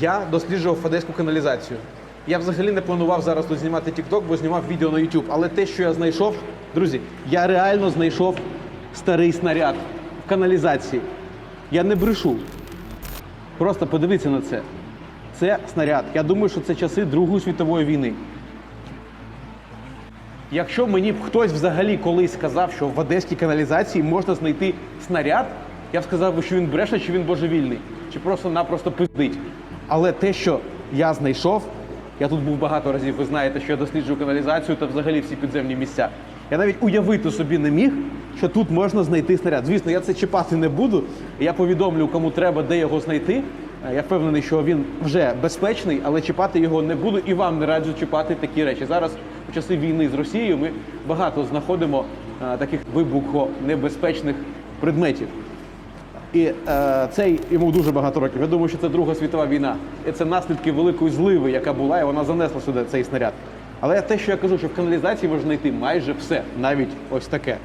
Я досліджував одеську каналізацію. Я взагалі не планував зараз тут знімати TikTok, бо знімав відео на YouTube. Але те, що я знайшов, друзі, я реально знайшов старий снаряд в каналізації. Я не брешу. Просто подивіться на це. Це снаряд. Я думаю, що це часи Другої світової війни. Якщо мені б хтось взагалі колись сказав, що в одеській каналізації можна знайти снаряд, я б сказав, що він бреше, чи він божевільний, чи просто-напросто пиздить. Але те, що я знайшов, я тут був багато разів, ви знаєте, що я досліджую каналізацію та взагалі всі підземні місця. Я навіть уявити собі не міг, що тут можна знайти снаряд. Звісно, я це чіпати не буду. Я повідомлю, кому треба, де його знайти. Е, Я впевнений, що він вже безпечний, але чіпати його не буду і вам не раджу чіпати такі речі. Зараз у часи війни з Росією ми багато знаходимо е, таких вибухонебезпечних предметів. І е, цей йому дуже багато років. Я думаю, що це Друга світова війна. І це наслідки великої зливи, яка була, і вона занесла сюди цей снаряд. Але те, що я кажу, що в каналізації можна знайти майже все, навіть ось таке.